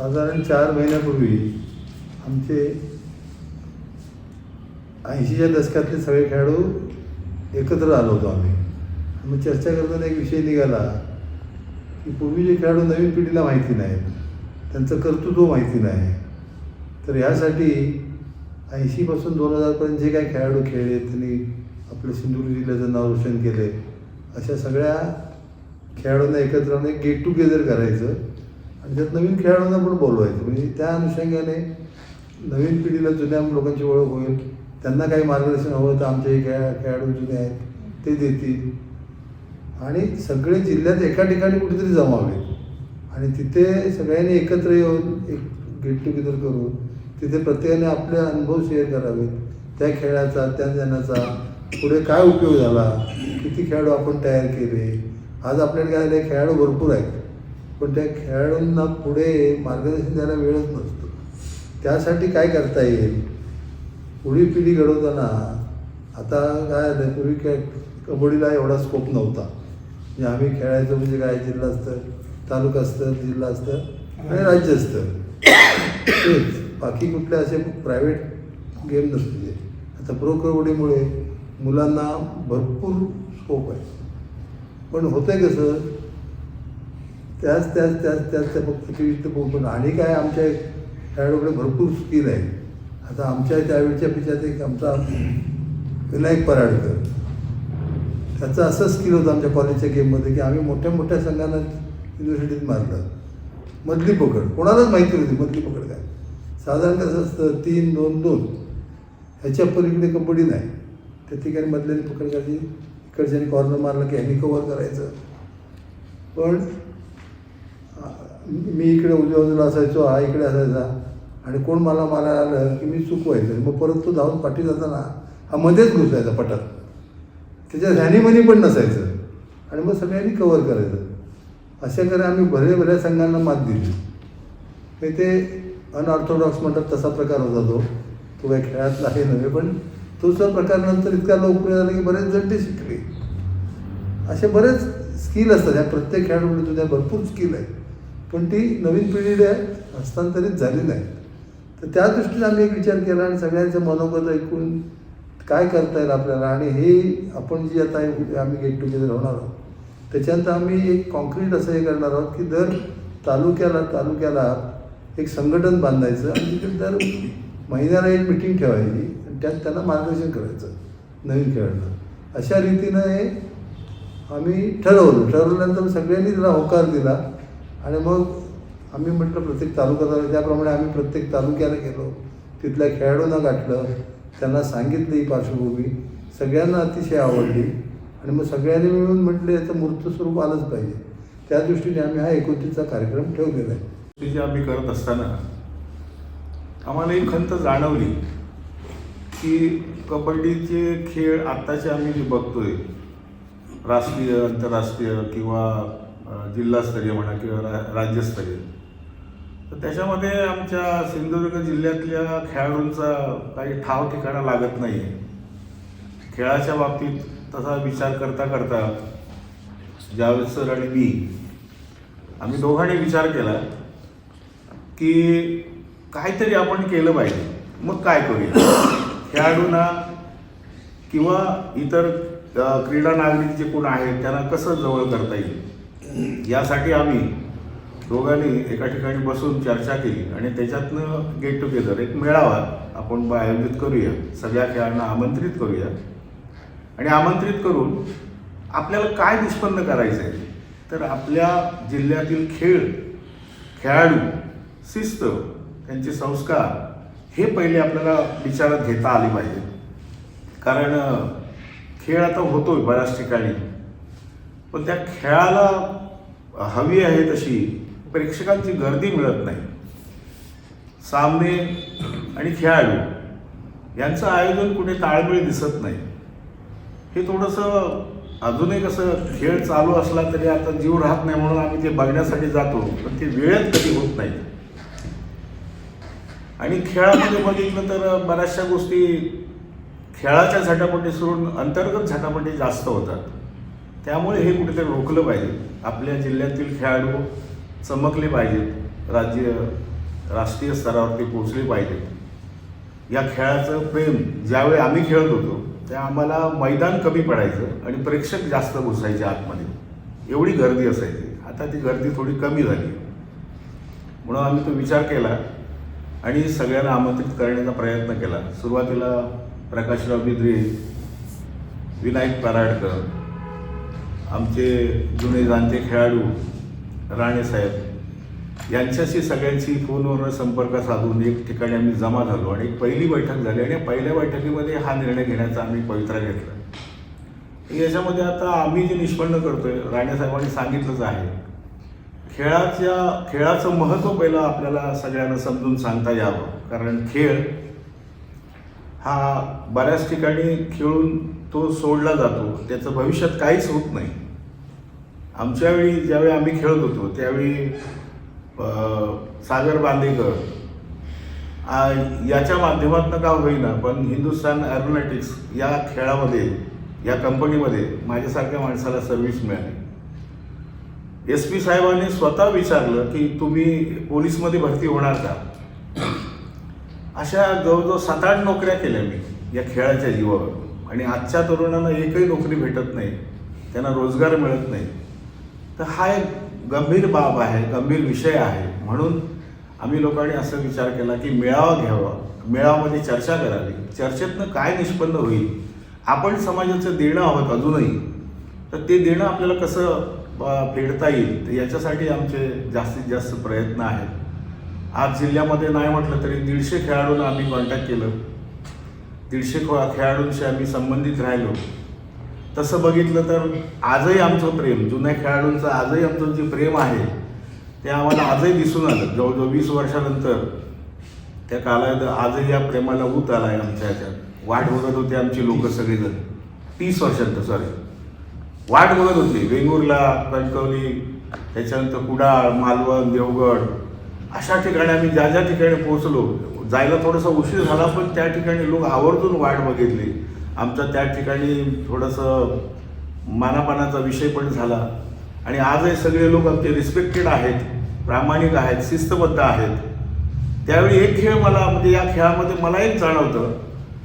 साधारण चार महिन्यापूर्वी आमचे ऐंशीच्या दशकातले सगळे खेळाडू एकत्र आलो होतो आम्ही. मग चर्चा करताना एक विषय निघाला की पूर्वी जे खेळाडू नवीन पिढीला माहिती नाहीत त्यांचं कर्तृत्व माहिती नाही. तर ह्यासाठी ऐंशीपासून दोन हजारपर्यंत जे काही खेळाडू खेळले त्यांनी आपलं सिंधुदुर्ग जिल्ह्याचं नाव रोशन केले. अशा सगळ्या खेळाडूंना एकत्र आणून एक गेट टुगेदर करायचं. म्हणजे त्याच्यात नवीन खेळाडूंना पण बोलवायचं. म्हणजे त्या अनुषंगाने नवीन पिढीला जुन्या लोकांची ओळख होईल. त्यांना काही मार्गदर्शन हवं तर आमचे हे खेळा खेळाडू जुने आहेत ते देतील. आणि सगळे जिल्ह्यात एका ठिकाणी कुठेतरी जमावेत आणि तिथे सगळ्यांनी एकत्र येऊन एक गेट टुगेदर करून तिथे प्रत्येकाने आपले अनुभव शेअर करावेत. त्या खेळाचा त्या जणाचा पुढे काय उपयोग झाला? किती खेळाडू आपण तयार केले? आज आपल्याकडे काय खेळाडू भरपूर आहेत. पण त्या खेळाडूंना पुढे मार्गदर्शन द्यायला वेळच नसतो. त्यासाठी काय करता येईल? पुढी पिढी घडवताना आता काय झालं पूर्वी खेळ कबड्डीला एवढा स्कोप नव्हता. म्हणजे आम्ही खेळायचो म्हणजे काय जिल्हा असतं तालुका असतं जिल्हा असतं आणि राज्य असतं तेच. बाकी कुठले असे प्रायव्हेट गेम नसते आता प्रो कबड्डीमुळे मुलांना भरपूर स्कोप आहे. पण होतंय कसं? त्याच त्याच त्याच त्याच त्या फक्त क्रिकेट आणि काय आमच्या खेळाडूकडे भरपूर स्किल आहे. आता आमच्या त्यावेळच्या पिच्यात एक आमचा विनायक पराडकर. त्याचं असं स्किल होतं आमच्या कॉलेजच्या गेममध्ये की आम्ही मोठ्या मोठ्या संघांना युनिव्हर्सिटीत मारलं. मधली पकड. कोणालाच माहिती नव्हती मधली पकड काय. साधारण कसं असतं तीन दोन दोन. ह्याच्या पलीकडे कबड्डी नाही. त्या ठिकाणी मधल्याने पकड करायची इकडच्याने कॉर्नर मारलं की ह्यांनी कव्हर करायचं. पण मी इकडे उजव्या बाजूला असायचो हा इकडे असायचा. आणि कोण मला मला आलं की मी चुकवायचं. मग परत तो धावून पाठी जाताना हा मध्येच घुसायचा पटात त्याच्या ध्यानीमनी पण नसायचं. आणि मग सगळ्यांनी कवर करायचं. अशा करे आम्ही बऱ्या बऱ्या संघांना मात दिली. म्हणजे ते अनऑर्थोडॉक्स म्हणतात तसा प्रकार होता तो. तो काही खेळातला आहे नव्हे पण तोचा प्रकार नंतर इतका लोकप्रिय झाला की बरेच जण ते शिकले. असे बरेच स्किल असतात. या प्रत्येक खेळाडूमध्ये तुझ्या भरपूर स्किल आहे पण ती नवीन पिढीला हस्तांतरित झाली नाही. तर त्या दृष्टीने आम्ही एक विचार केला आणि सगळ्यांचं मनोगत ऐकून काय करता येईल आपल्याला आणि हे आपण जी आता आम्ही गेट टुगेदर होणार आहोत त्याच्यानंतर आम्ही एक कॉन्क्रीट असं हे करणार आहोत की दर तालुक्याला तालुक्याला एक संघटन बांधायचं आणि तिथे दर महिन्याला एक मिटिंग ठेवायची आणि त्यात त्यांना मार्गदर्शन करायचं नवीन खेळाडूंना. अशा रीतीनं हे आम्ही ठरवलं. ठरवल्यानंतर सगळ्यांनी त्याला होकार दिला. आणि मग आम्ही म्हटलं प्रत्येक तालुका त्याप्रमाणे आम्ही प्रत्येक तालुक्याला गेलो. तिथल्या खेळाडूंना गाठलं. त्यांना सांगितलं ही पार्श्वभूमी. सगळ्यांना अतिशय आवडली. आणि मग सगळ्यांनी मिळून म्हटलं याचं मूर्त स्वरूप आलंच पाहिजे. त्या दृष्टीने आम्ही हा एकोणतीसचा कार्यक्रम ठेवलेला आहे. ते जे आम्ही करत असताना आम्हाला एक खंत जाणवली की कबड्डीचे खेळ आत्ताचे आम्ही जे बघतोय राष्ट्रीय आंतरराष्ट्रीय किंवा जिल्हास्तरीय म्हणा किंवा रा राज्यस्तरीय. तर त्याच्यामध्ये आमच्या सिंधुदुर्ग जिल्ह्यातल्या खेळाडूंचा काही ठाव ठिकाणा लागत नाही आहे खेळाच्या बाबतीत तसा विचार करता करता जावेद सर आणि मी आम्ही दोघांनी विचार केला की काहीतरी आपण केलं पाहिजे. मग काय करूया? खेळाडूंना किंवा इतर क्रीडा नागरिक जे कोण आहेत त्यांना कसं जवळ करता येईल? यासाठी आम्ही दोघांनी एका ठिकाणी बसून चर्चा केली आणि त्याच्यातनं गेट टुगेदर एक मेळावा आपण आयोजित करूया. सगळ्या खेळांना आमंत्रित करूया. आणि आमंत्रित करून आपल्याला काय निष्पन्न करायचं आहे तर आपल्या जिल्ह्यातील खेळ खेळाडू शिस्त त्यांचे संस्कार हे पहिले आपल्याला विचारात घेता आले पाहिजे कारण खेळ आता होतोय बऱ्याच ठिकाणी. पण त्या खेळाला हवी आहे तशी प्रेक्षकांची गर्दी मिळत नाही. सामने आणि खेळाडू यांचं आयोजन कुठे ताळमेळ दिसत नाही. हे थोडंसं अजून एक असं खेळ चालू असला तरी आता जीव राहत नाही म्हणून आम्ही ते बघण्यासाठी जातो पण ते वेळेत कधी होत नाही. आणि खेळामध्ये बघितलं तर बऱ्याचशा गोष्टी खेळाच्या झटापटी सोडून अंतर्गत झटापटी जास्त होतात. त्यामुळे हे कुठेतरी रोखलं पाहिजे. आपल्या जिल्ह्यातील खेळाडू चमकले पाहिजेत. राज्य राष्ट्रीय स्तरावरती पोचले पाहिजेत. या खेळाचं प्रेम ज्यावेळी आम्ही खेळत होतो त्या आम्हाला मैदान कमी पडायचं आणि प्रेक्षक जास्त घुसायचे आतमध्ये. एवढी गर्दी असायची. आता ती गर्दी थोडी कमी झाली. म्हणून आम्ही तो विचार केला आणि सगळ्यांना आमंत्रित करण्याचा प्रयत्न केला. सुरुवातीला प्रकाशराव बिद्रे विनायक पराडकर आमचे जुने जाणते खेळाडू राणेसाहेब यांच्याशी सगळ्यांशी फोनवर संपर्क साधून एक ठिकाणी आम्ही जमा झालो आणि एक पहिली बैठक झाली आणि पहिल्या बैठकीमध्ये हा निर्णय घेण्याचा आम्ही पवित्रा घेतला. याच्यामध्ये आता आम्ही जे निष्पन्न करतोय राणेसाहेबांनी सांगितलंच आहे. खेळाच्या खेळाचं महत्त्व पहिलं आपल्याला सगळ्यांना समजून सांगता यावं. कारण खेळ हा बऱ्याच ठिकाणी खेळून तो सोडला जातो. त्याचं भविष्यात काहीच होत नाही. आमच्या वेळी ज्यावेळी आम्ही खेळत होतो त्यावेळी सागर बांदेकर याच्या माध्यमातून का होईना पण हिंदुस्थान ॲरोनॉटिक्स या खेळामध्ये या कंपनीमध्ये माझ्यासारख्या माणसाला सर्व्हिस मिळाली. एस पी साहेबांनी स्वतः विचारलं की तुम्ही पोलीसमध्ये भरती होणार का? अशा जवळजवळ सात आठ नोकऱ्या केल्या मी या खेळाच्या जीवावर. आणि आजच्या तरुणांना एकही नोकरी भेटत नाही. त्यांना रोजगार मिळत नाही. तर हा एक गंभीर बाब आहे गंभीर विषय आहे. म्हणून आम्ही लोकांनी असा विचार केला की मेळावा घ्यावा. मेळावामध्ये चर्चा करावी. चर्चेतनं काय निष्पन्न होईल? आपण समाजाचं देणं आहोत अजूनही. तर ते देणं आपल्याला कसं फेडता येईल? तर याच्यासाठी आमचे जास्तीत जास्त प्रयत्न आहेत. आज जिल्ह्यामध्ये नाही म्हटलं तरी दीडशे खेळाडूंना आम्ही कॉन्टॅक्ट केलं. दीडशे खेळाडूंशी आम्ही संबंधित राहिलो. तसं बघितलं तर आजही आमचं प्रेम जुन्या खेळाडूंचं आजही आमचं जे प्रेम आहे ते आम्हाला आजही दिसून आलं. जवळजवळ वीस वर्षानंतर त्या कालावधीत आजही या प्रेमाला ऊत आला आहे आमच्या ह्याच्यात. वाट बघत होते आमची लोक सगळेजण. तीस वर्षांत सॉरी वाट बघत होती. वेंगुर्ला कणकवली त्याच्यानंतर कुडाळ मालवण देवगड अशा ठिकाणी आम्ही ज्या ज्या ठिकाणी पोहोचलो जायला थोडासा उशीर झाला पण त्या ठिकाणी लोक आवर्जून वाट बघितली. आमचा त्या ठिकाणी थोडंसं मानापानाचा विषय पण झाला. आणि आजही सगळे लोक आमचे रिस्पेक्टेड आहेत प्रामाणिक आहेत शिस्तबद्ध आहेत. त्यावेळी एक खेळ मला म्हणजे या खेळामध्ये मला एक जाणवतं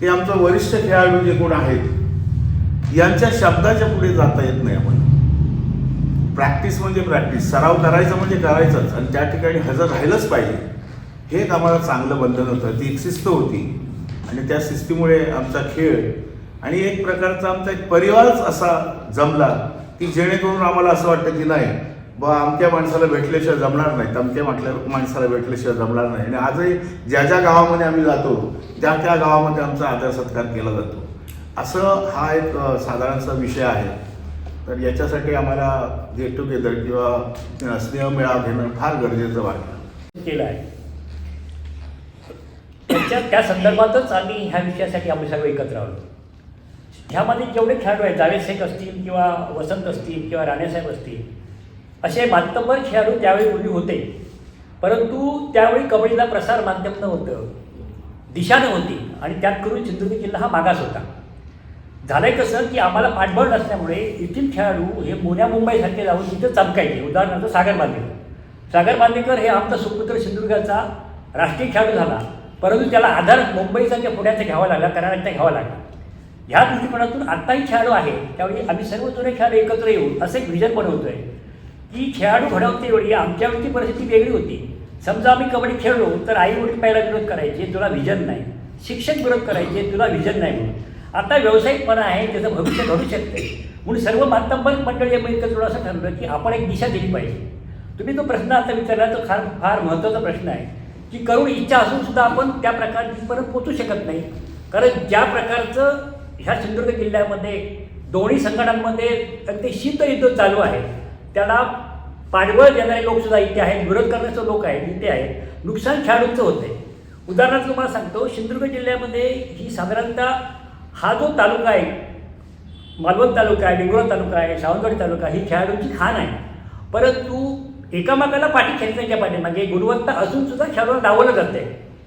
की आमचं वरिष्ठ खेळाडू जे कोण आहेत यांच्या शब्दाच्या पुढे जाता येत नाही आम्हाला. प्रॅक्टिस म्हणजे प्रॅक्टिस सराव करायचा म्हणजे करायचाच आणि त्या ठिकाणी हजर राहिलंच पाहिजे. हे एक आम्हाला चांगलं बंधन होतं ती एक शिस्त होती. आणि त्या शिस्तीमुळे आमचा खेळ आणि एक प्रकारचा आमचा एक परिवारच असा जमला की जेणेकरून आम्हाला असं वाटतं की नाही बा आमच्या माणसाला भेटल्याशिवाय जमणार नाही तमक्या म्हटल्या माणसाला भेटल्याशिवाय जमणार नाही. आणि आजही ज्या ज्या गावामध्ये आम्ही जातो त्या त्या गावामध्ये आमचा आदर सत्कार केला जातो. असं हा एक साधारणसा विषय आहे. तर याच्यासाठी आम्हाला गेट टुगेदर किंवा स्नेहमेळावा घेणं फार गरजेचं वाटतं केलं आहे. त्या संदर्भातच आम्ही ह्या विषयासाठी आम्ही सगळे एकत्र आलो. ह्यामध्ये जेवढे खेळाडू आहेत जावेद शेख असतील किंवा वसंत असतील किंवा राणेसाहेब असतील असे मातब्बर खेळाडू त्यावेळी पूर्वी होते. परंतु त्यावेळी कबड्डीला प्रसार माध्यम नव्हतं दिशा नव्हती आणि त्यात करून सिंधुदुर्ग जिल्हा हा मागास होता. झालंय कसं की आम्हाला पाठबळ नसल्यामुळे येथील खेळाडू हे पुण्या मुंबईसारखे जाऊन तिथं चमकायचे. उदाहरणार्थ सागर बांदेकर सागर बांदेकर हे आमचा सुपुत्र सिंधुदुर्गाचा राष्ट्रीय खेळाडू झाला. परंतु त्याला आधार मुंबईचा किंवा पुण्याचा घ्यावा लागला कर्नाटकचा घ्यावा लागला. ह्या दृष्टिकोनातून आत्ताही खेळाडू आहे त्यावेळी आम्ही सर्व जुने खेळाडू एकत्र येऊन असं एक विजन आहे की खेळाडू घडवते वेळी आमच्या परिस्थिती वेगळी होती. समजा आम्ही कबड्डी खेळलो तर आई वडील पहिला विरोध करायचे तुला विजन नाही. शिक्षक विरोध करायचे तुला विजन नाही म्हणून. आता व्यावसायिकपणा आहे त्याचं भविष्य घडू शकते. म्हणून सर्व मातंबर मंडळी आम्ही एकत्र असं ठरलं की आपण एक दिशा दिली पाहिजे. तुम्ही तो प्रश्न आता विचारला तो फार फार महत्त्वाचा प्रश्न आहे. की करून इच्छा असून सुद्धा आपण त्या प्रकारची परत पोचू शकत नाही. कारण ज्या प्रकारचं ह्या सिंधुदुर्ग जिल्ह्यामध्ये दोन्ही संघटनांमध्ये अगदी शीतयुद्ध चालू आहे. त्याला पाठबळ देणारे लोकसुद्धा इथे आहेत विरोध करण्याचे लोक आहेत इथे आहेत. नुकसान खेळाडूंचं होते उदाहरणार्थ तुम्हाला सांगतो सिंधुदुर्ग जिल्ह्यामध्ये ही साधारणतः हा जो तालुका आहे मालवण तालुका आहे वेंगुर्ला तालुका आहे सावंतवाडी तालुका ही खेळाडूंची खाण आहे. परंतु एकामेकाला पाठी खेचण्याच्या म्हणजे गुणवत्ता असून सुद्धा खेळाडूला डावलं जाते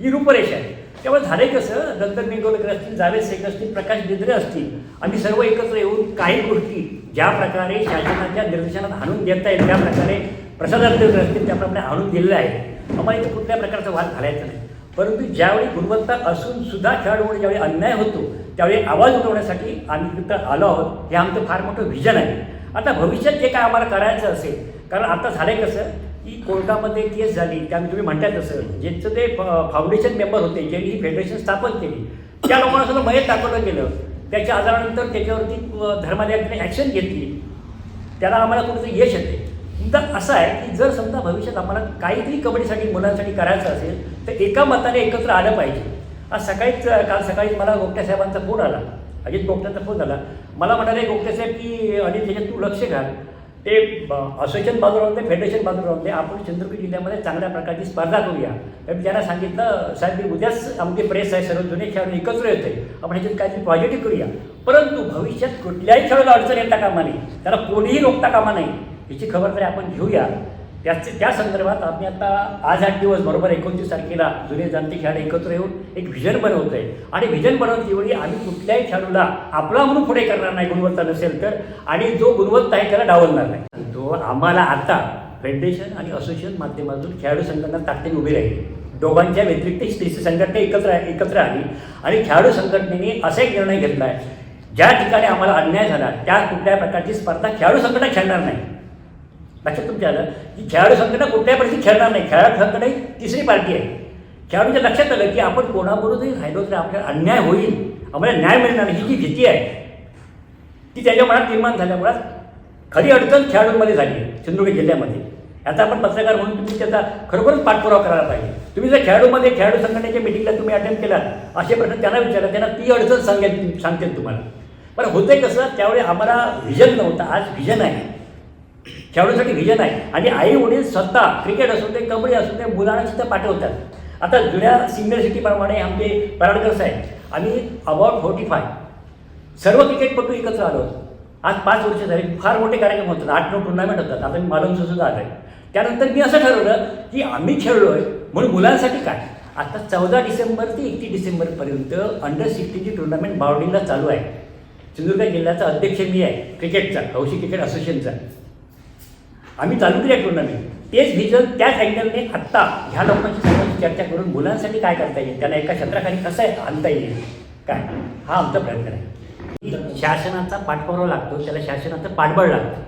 ही रूपरेषा आहे. त्यामुळे झालंय कसं? नंतर निगोलकर असतील जावेद शेख असतील प्रकाश बिद्रे असतील. आम्ही सर्व एकत्र येऊन काही गोष्टी ज्या प्रकारे शासनाच्या निर्देशनात आणून देता येईल त्या प्रकारे प्रसादार्थ असतील त्याप्रमाणे आणून दिलेलं आहे आम्हाला इथे कुठल्या प्रकारचा वाद घालायचा नाही. परंतु ज्यावेळी गुणवत्ता असून सुद्धा खेळाडूमुळे ज्यावेळी अन्याय होतो त्यावेळी आवाज उठवण्यासाठी आम्ही तिथं आलो आहोत. हे आमचं फार मोठं व्हिजन आहे. आता भविष्यात जे काय आम्हाला करायचं असेल कारण आता झालंय कसं? ती कोर्टामध्ये केस झाली त्यामुळे तुम्ही म्हणताय तसं. ज्यांचं ते फाउंडेशन मेंबर होते ज्यांनी ही फेडरेशन स्थापन केली त्या लोकांना सुद्धा मयत दाखवलं गेलं. त्याच्या आजारानंतर त्याच्यावरती अ, ॲक्शन घेतली. त्याला आम्हाला कुठेतरी यश येते. मुद्दा असा आहे की जर समजा भविष्यात आम्हाला काहीतरी कबड्डीसाठी मुलांसाठी करायचं असेल तर एका मताने एकत्र आलं पाहिजे. आज सकाळीच काल सकाळीच मला गोपटे साहेबांचा फोन आला. अजित गोपट्यांचा फोन आला. मला म्हणाले गोपटे साहेब की अनिल त्याच्यात तू लक्ष घाल. ते असोसिएशन बाजूला राहून दे फेडरेशन बाजूला राहून दे आपण चंद्रपूर जिल्ह्यामध्ये चांगल्या प्रकारची स्पर्धा करूया. तर त्यांना सांगितलं साहेब मी उद्याच आमची प्रेस आहे सर्व जुने खेळाडू एकत्र येते आपण ह्याच्यात काहीतरी पॉझिटिव्ह करूया. परंतु भविष्यात कुठल्याही खेळाला अडचण येता कामा नाही त्याला कोणीही रोखता कामा नाही याची खबरदारी आपण घेऊया. त्याच त्या संदर्भात आम्ही आता आज आठ दिवस बरोबर एकोणतीस तारखेला जुने जाणते खेळाडू एकत्र येऊन एक व्हिजन बनवत आहे आणि व्हिजन बनवतेवेळी आम्ही कुठल्याही खेळाडूला आपला म्हणून पुढे करणार नाही गुणवत्ता नसेल तर. आणि जो गुणवत्ता आहे त्याला डावलणार नाही. तो आम्हाला आता फेडरेशन आणि असोसिएशन माध्यमातून खेळाडू संघटना ताकदीने उभी राहील. दोघांच्या व्यतिरिक्त स्टेसी संघटना एकत्र एकत्र आली. आणि खेळाडू संघटनेने असा एक निर्णय घेतला आहे ज्या ठिकाणी आम्हाला अन्याय झाला त्या कुठल्याही प्रकारची स्पर्धा खेळाडू संघटना खेळणार नाही. लक्षात तुमच्या आलं की खेळाडू संघटना कुठल्याही परिस्थितीत खेळणार नाही. खेळाडू संघटना ही तिसरी पार्टी आहे. खेळाडूच्या लक्षात आलं की आपण कोणाबरोबरही राहिलो तर आपल्याला अन्याय होईल. आम्हाला न्याय मिळणार नाही. ही जी भीती आहे ती त्याच्या मनात निर्माण झाल्यामुळे खरी अडचण खेळाडूंमध्ये झाली सिंधुदुर्ग जिल्ह्यामध्ये. याचा आपण पत्रकार म्हणून तुम्ही त्याचा खरोखरच पाठपुरावा करायला पाहिजे. तुम्ही जर खेळाडूमध्ये खेळाडू संघटनेच्या मिटिंगला तुम्ही अटेंड केला असे प्रश्न त्यांना विचारला त्यांना ती अडचण सांगेल सांगतील तुम्हाला. पण होते कसं त्यावेळी आम्हाला व्हिजन नव्हतं. आज व्हिजन आहे. खेळाडूसाठी व्हिजन आहे. आणि आई वडील स्वतः क्रिकेट असू दे कबड्डी असू दे मुलांना सुद्धा पाठवतात आता जुन्या सिनियर सिटीप्रमाणे आमचे पराडकर साहेब आम्ही अबाउट फोर्टी फाय सर्व क्रिकेटपटू एकत्र आलो. आज पाच वर्ष झाली फार मोठे कार्यक्रम होतात आठ नऊ टुर्नामेंट होतात. आता मी मालूम सुद्धा आलं आहे त्यानंतर मी असं ठरवलं की आम्ही खेळलो आहे म्हणून मुलांसाठी काय? आता चौदा डिसेंबर ते एकतीस डिसेंबरपर्यंत अंडर सिक्स्टीची टुर्नामेंट बावडीला चालू आहे. सिंधुदुर्ग जिल्ह्याचा अध्यक्ष मी आहे क्रिकेटचा हौशी क्रिकेट असोसिएशनचा. आम्ही चालू केली टुर्नामेंट तेच व्हिजन त्याच अँगलने आत्ता ह्या लोकांची सर्वांची चर्चा करून मुलांसाठी काय करता येईल त्याला एका क्षेत्राखाली कसं आहे आणता येईल काय? हा आमचा प्रयत्न आहे. शासनाचा पाठपुरावा लागतो त्याला शासनाचं पाठबळ लागतं.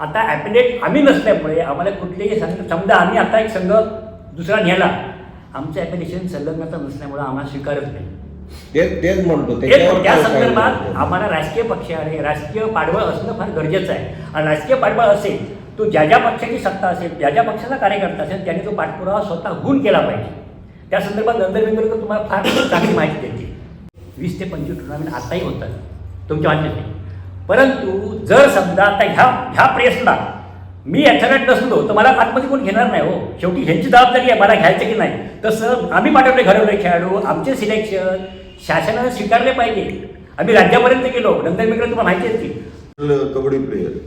आता ॲपिलेट आम्ही नसल्यामुळे आम्हाला कुठलेही संघ समजा आम्ही आता एक संघ दुसरा नेला आमचं ॲप्लिकेशन संलग्नता नसल्यामुळे आम्हाला स्वीकारत नाही. तेच म्हणतो त्या संदर्भात आम्हाला राजकीय पक्ष आणि राजकीय पाठबळ असणं फार गरजेचं आहे. आणि राजकीय पाठबळ असेल तो ज्या ज्या पक्षाची सत्ता असेल ज्या ज्या पक्षाचा कार्यकर्ता असेल त्याने तो पाठपुरावा स्वतःहून केला पाहिजे. त्या संदर्भात नंतर वेंगुर्कर तुम्हाला फार चांगली माहिती देते वीस ते पंचवीस टुर्नामेंट आताही होतात. तुमच्या वाटेत परंतु जर समजा आता ह्या ह्या प्रेसला मी ॲथलेट नसलो तर मला आतमध्ये कोण घेणार नाही हो. शेवटी ह्यांची जबाबदारी आहे मला घ्यायचं की नाही. तसं आम्ही पाठवले घडवले खेळाडू आमचे सिलेक्शन शासनाने स्वीकारले पाहिजे. आम्ही राज्यापर्यंत गेलो नंतर मी तुम्हाला माहिती आहे कबड्डी प्लेयर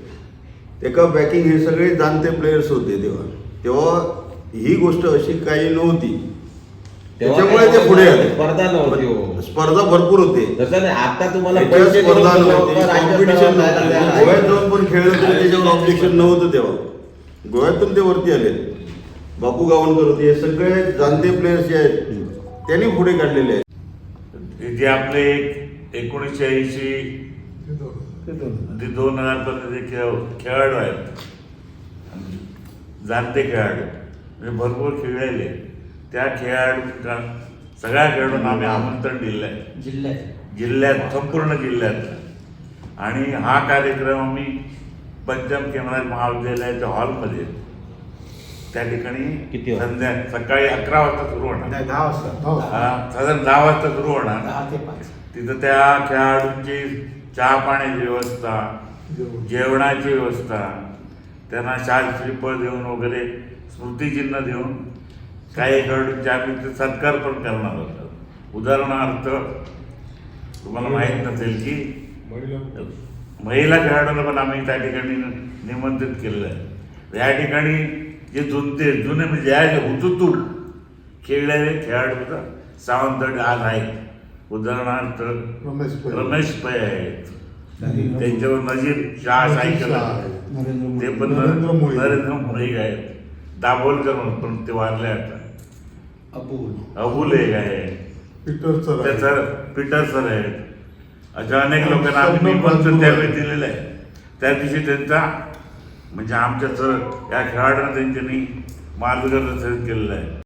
एका बॅकिंग हे सगळे जाणते प्लेयर्स होते तेव्हा. तेव्हा ही गोष्ट अशी काही नव्हती. तेव्हा त्याच्यामुळे ते पुढे आले. स्पर्धा नव्हती हो. स्पर्धा भरपूर होते. तसं नाही आता तुम्हाला त्याच्यात पैसे देऊन स्पर्धा नव्हती. कॉम्पिटिशन नव्हतं. गोव्यात जाऊन पण खेळलं तरी त्याच्यावर ऑब्जेक्शन नव्हतं तेव्हा. गोव्यातून ते वरती आले. बापू गावणकर होते हे सगळे जाणते प्लेयर्स जे आहेत. त्यांनी पुढे काढलेले आहेत. जे आपले एकोणीसशे ऐंशी ते दोन हजार. पर्यंत खेळ खेळाडू आहेत. जाणते खेळाडू. म्हणजे भरपूर खेळलेले त्या खेळाडू सगळ्या खेळाडूंना आम्ही आमंत्रण दिलं आहे. जिल्ह्यात. जिल्ह्यात संपूर्ण जिल्ह्यात. आणि हा कार्यक्रम आम्ही पंचम केंद्रात महाविद्यालयाच्या हॉलमध्ये त्या ठिकाणी किती? संध्या सकाळी अकरा वाजता सुरू होणार. दहा वाजता. हा, साधारण दहा वाजता सुरू होणार. तिथं त्या खेळाडूंची चहा पाण्याची व्यवस्था जेवणाची व्यवस्था त्यांना शाल श्रीफळ देऊन वगैरे स्मृतिचिन्ह देऊन काही खेळाडूंचे आम्ही ते सत्कार पण करणार होतो. उदाहरणार्थ तुम्हाला माहीत नसेल की महिला खेळाडूंना पण आम्ही त्या ठिकाणी निमंत्रित केलेलं आहे. या ठिकाणी जे जुनते जुने म्हणजे जे हुतुतू खेळलेले खेळाडू सावंत आज आहेत. उदाहरणार्थ रमेश पै. रमेश पै आहेत. त्यांच्यावर नजीर शाह सायकल. ते पण नरेंद्र मोळी आहेत. दाभोलकर म्हणून पण ते वारले आता. अबुल. अबुल एक आहे. पीटर सर त्याचा पीटर सर आहेत. अशा अनेक लोकांना आम्ही निबंध त्यावेळी दिलेला आहे. त्या दिवशी त्यांचा म्हणजे आमच्या सर या खेळाडूंना त्यांच्यानी मार्गदर्शन केलेलं आहे.